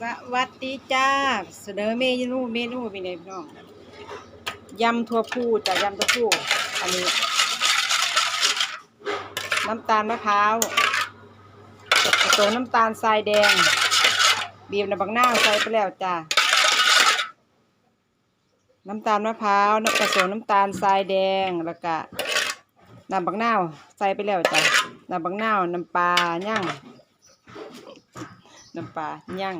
สวัสดีจ้า เสนอเมนูเมนูเป็นไงพี่น้องยำถั่วพูจ้ะยำถั่วพูอันนี้ น้ำตาลมะพร้าวผสมน้ำตาลทรายแดง บีบน้ำบักนาใส่ไปแล้วจ้าน้ำตาลมะพร้าวน้ำผสมน้ำตาลทรายแดงแล้วก็น้ำบักนาวใส่ไปแล้วจ้ะน้ำบักนาวน้ำปลาย่าง น้ำปลาย่าง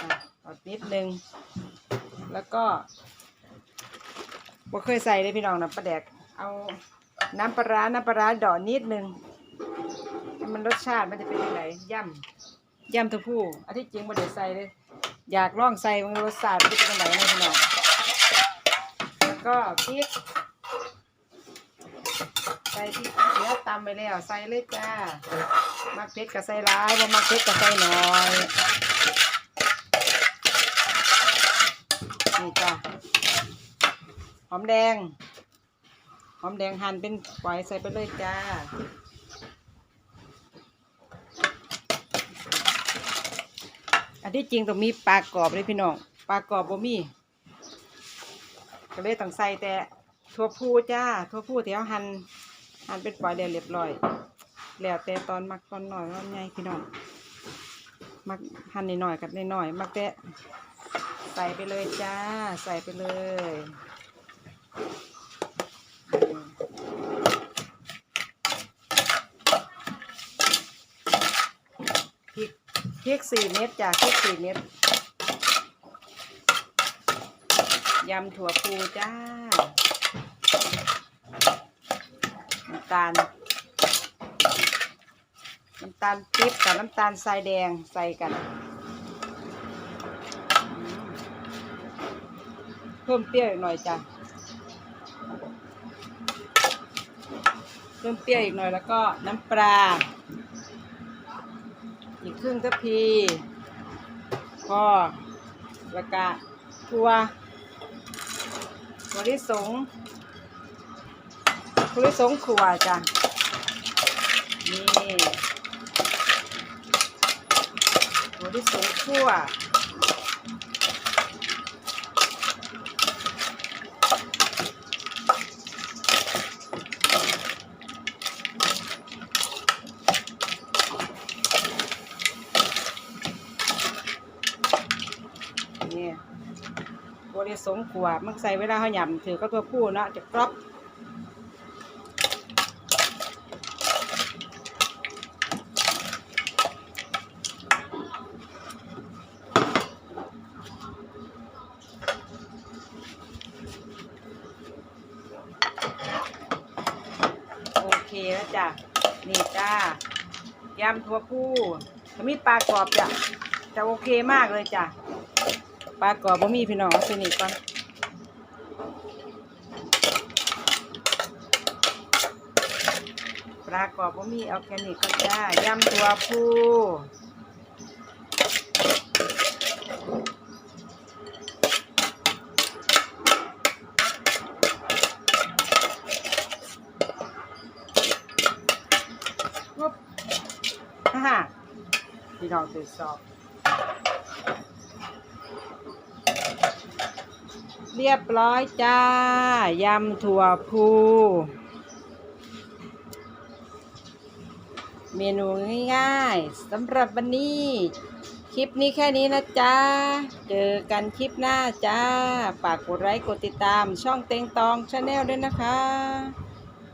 อะเอานิดนึง แล้วก็บ่เคยใส่เลยพี่น้องน้ำปลาแดก เอาน้ำปลาร้าน้ำปลาร้าดอนิดนึงให้มันรสชาติมันจะเป็นยังไงย่ำย่ำเทั้งผู้อันที่จริงบ่ได้ใส่เลย อยากลองใส่มันรสชาติมันจะเป็นยังไงนะพี่น้อง แล้วก็พริก ใส่พริกเำไปแล้วใส่เลยจ้ามักเผ็ดก็ใส่ร้ายบ่มักเผ็ดก็ใส่น้อยนี่จ้าหอมแดงหอมแดงหั่นเป็นฝอยใส่ไปเลยจ้าอันที่จริงต้องมีปลากรอบเลยพี่น้องปลากรอบบ่มีก็เลยต้องใส่แต่ถั่วพูจ้าถั่วพูที่เอาหั่น หั่นเป็นฝอยแล้วเรียบร้อย แล้วแต่ตอนมักตอนหน่อยตอนใหญ่พี่น้องมักหั่นนิดหน่อยๆกับนิดหน่อยๆมักแต่ใส่ไปเลยจ้า ใส่ไปเลยพริกพริกสี่เม็ดจ้าพริกสี่เม็ดยำถั่วพูจ้า น้ำตาล น้ำตาลปิ๊บกับน้ำตาลทรายแดงใส่กัน เพิ่มเปรี้ยวอีกหน่อยจ้ะเพิ่มเปรี้ยวอีกหน่อยแล้วก็น้ำปลาอีกครึ่งทัพพีพอแล้วก็ถั่วถั่วลิสง ถั่วลิสงขัวจ้ะนี่ถั่วลิสงขัวนี่บริสงขั่วมันใส่เวลาเขาหยำถือก็ตัวผู้เนาะจะกรอบ เคแล้วจ้ะนี่จ้ายำถั่วผู้ขมิ้นปลากรอบจ้ะจะโอเคมากเลยจ้ะปลากรอบบ่มีพี่น้องเอาใส่นี่ก่อนปลากรอบบ่มีเอาแกนิกก่อนจ้ายำถั่วผู้ ฮ่าฮ่าพี่น้องตื่นสอบเรียบร้อยจ้า ยำถั่วพู เมนูง่ายๆสำหรับวันนี้ คลิปนี้แค่นี้นะจ๊ะเจอกันคลิปหน้าจ้า ฝากกดไลค์กดติดตามช่องเต็งตองชาแนลด้วยนะคะ